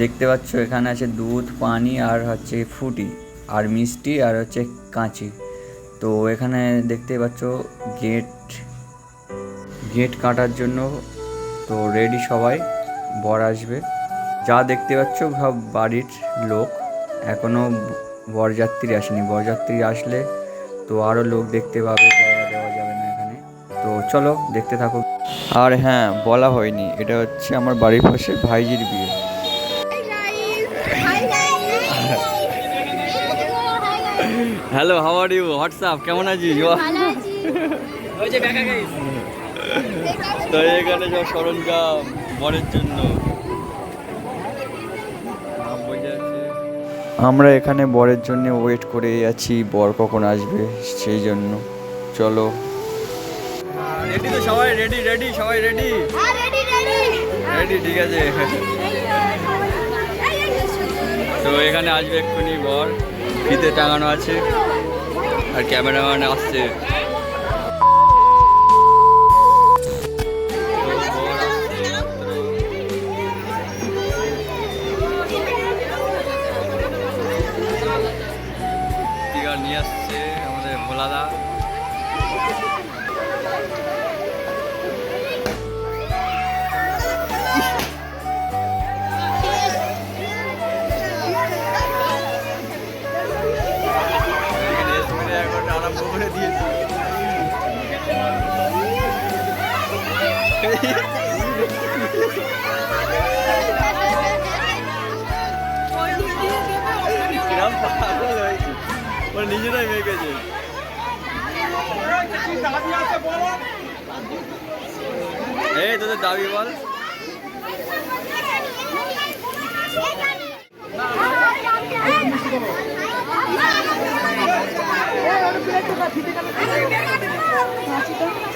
দেখতে পাচ্ছ, এখানে আছে দুধ, পানি আর হচ্ছে ফুটি আর মিষ্টি আর হচ্ছে কাঁচি। তো এখানে দেখতে পাচ্ছ গেট গেট কাটার জন্য তো রেডি সবাই, বর আসবে। যা দেখতে পাচ্ছ সব বাড়ির লোক এখনও বরযাত্রী আসেনি। বরযাত্রী আসলে তো আরও লোক দেখতে পাবে দেওয়া যাবে না এখানে। তো চলো দেখতে থাকো। আর হ্যাঁ বলা হয়নি, এটা হচ্ছে আমার বাড়ির পাশে ভাইজির বিয়ে। Hello how are you WhatsApp কেমন আছিস তো এখানে সব সরঞ্জাম বরের জন্য আমরা এখানে বরের জন্য ওয়েট করে আছি বর কখন আসবে সেই জন্য চলো রেডি তো সবাই রেডি রেডি সবাই রেডি রেডি ঠিক আছে তো এখানে আসবে এক্ষুনি বর ফিতে টাঙানো আছে আর ক্যামেরাম্যান আসছে। নিজেরাই মেখেছে এই তোদের দাবি বল। এখন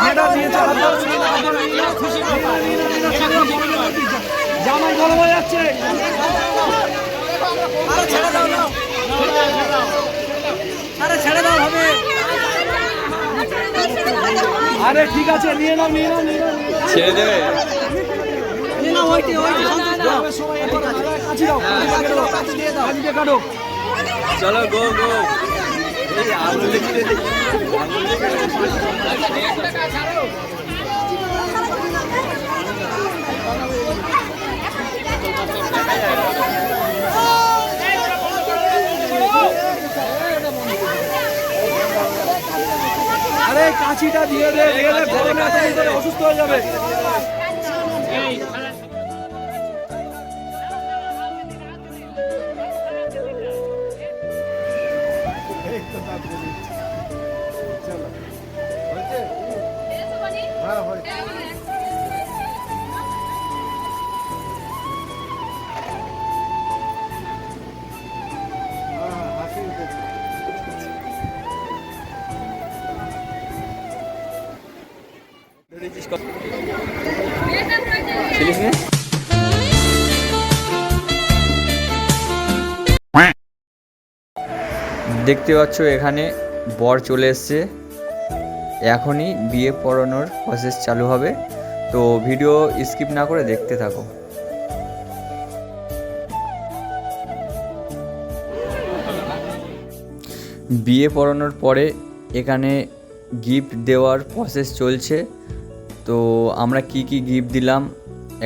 যেটা দিয়েছে জামাই গরম হয়ে যাচ্ছে। আরে ছেড়ে দাও আরে ছেড়ে দাও হবে আরে ঠিক আছে নিয়ে নাও নিয়ে নাও নিয়ে নাও। ছেড়ে দেবে? নিয়ে নাও ওইটি ওইটি গ্রামের সবাই একবার কাছে দাও কাছে দাও কাছে দিয়ে দাও কাছে কাটো চলো গো গো এই আঙুল দেখি রে, দেখি। আঙুল দেখি রে। আরে কাঁচিটা দিয়ে দে দিয়ে দে অসুস্থ হয়ে যাবে। দেখতে পাচ্ছ, এখানে বর চলে এসছে। এখনই বিয়ে পড়ানোর প্রসেস চালু হবে। তো ভিডিও স্কিপ না করে দেখতে থাকো। বিয়ে পড়ানোর পরে এখানে গিফট দেওয়ার প্রসেস চলছে। তো আমরা কি কি গিফট দিলাম?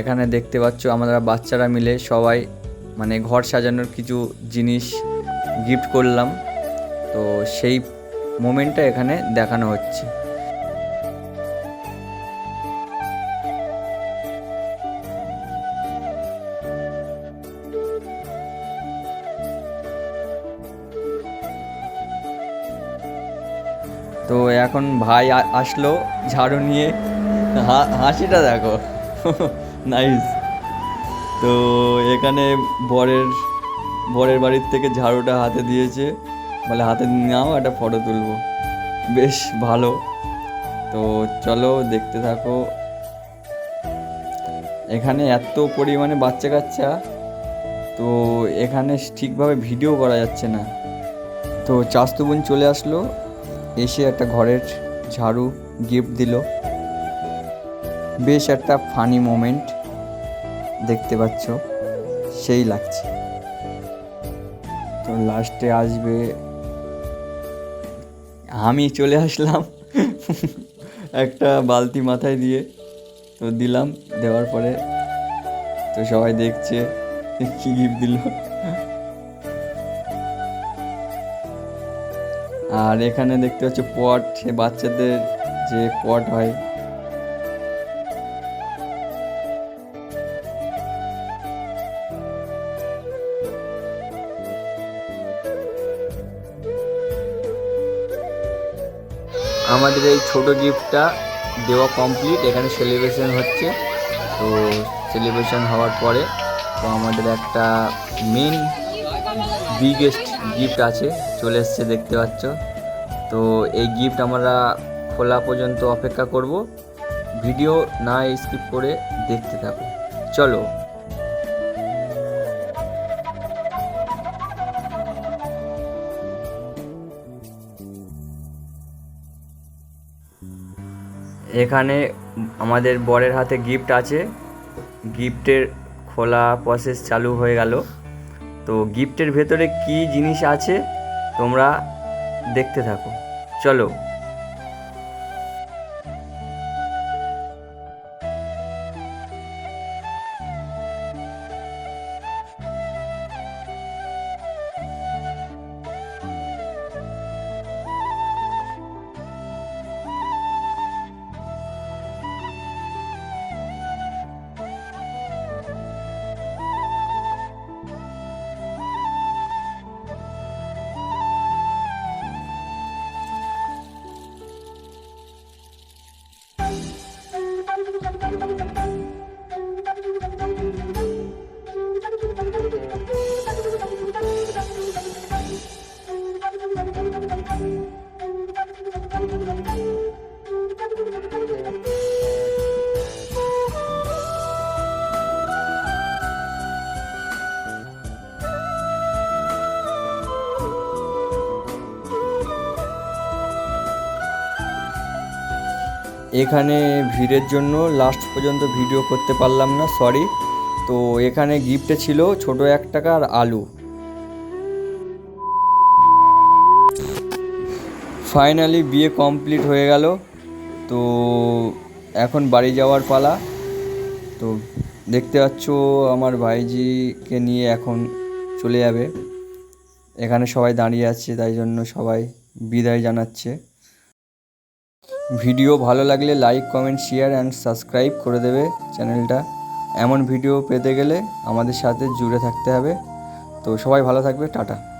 এখানে দেখতে পাচ্ছ আমরা বাচ্চারা মিলে সবাই মানে ঘর সাজানোর কিছু জিনিস গিফট করলাম। তো সেই মোমেন্টটা এখানে দেখানো হচ্ছে। তো এখন ভাই আসলো ঝাড়ু নিয়ে। হাসিটা দেখো। নাইস তো এখানে বরের বরের বাড়ির থেকে ঝাড়ুটা হাতে দিয়েছে। বলে হাতে নাও, একটা ফটো তুলবো। বেশ, ভালো। তো চলো, দেখতে থাকো। এখানে এত পরিমাণে বাচ্চা কাচ্চা, তো এখানে ঠিকভাবে ভিডিও করা যাচ্ছে না। তো চাস্তু বোন চলে আসলো, এসে একটা ঘরের ঝাড়ু গিফট দিল। বেশ একটা ফানি মোমেন্ট দেখতে পাচ্ছ, সেই লাগছে। তো লাস্টে আসবে, আমি চলে আসলাম, একটা বালতি মাথায় দিয়ে তো দিলাম, দেওয়ার পরে তো সবাই দেখছে কি গিফট দিল। আর এখানে দেখতে হচ্ছে পট সে বাচ্চাদের যে পট হয় আমাদের এই ছোট গিফটটা দেওয়া কমপ্লিট এখানে সেলিব্রেশন হচ্ছে। তো সেলিব্রেশন হওয়ার পরে তো আমাদের একটা মেন বিগেস্ট গিফট আছে, চলে এসছে দেখতে পাচ্ছ। তো এই গিফট আমরা খোলা পর্যন্ত অপেক্ষা করব। ভিডিও না স্কিপ করে দেখতে থাকো। চলো। এখানে আমাদের বরের হাতে গিফট আছে। গিফটের খোলা প্রসেস চালু হয়ে গেল। তো গিফটের ভেতরে কি জিনিস আছে তোমরা দেখতে থাকো। চলো। এখানে ভিড়ের জন্য লাস্ট পর্যন্ত ভিডিও করতে পারলাম না সরি তো এখানে গিফটে ছিল ছোট এক টাকা আর আলু। ফাইনালি বিয়ে কমপ্লিট হয়ে গেল। তো এখন বাড়ি যাওয়ার পালা। তো দেখতে পাচ্ছ আমার ভাইজিকে নিয়ে এখন চলে যাবে। এখানে সবাই দাঁড়িয়ে আছে, তাই জন্য সবাই বিদায় জানাচ্ছে। ভিডিও ভালো লাগলে like comment share and subscribe করে দেবে চ্যানেলটা। এমন ভিডিও পেতে গেলে আমাদের সাথে জুড়ে থাকতে হবে। তো সবাই ভালো থাকবে, টাটা।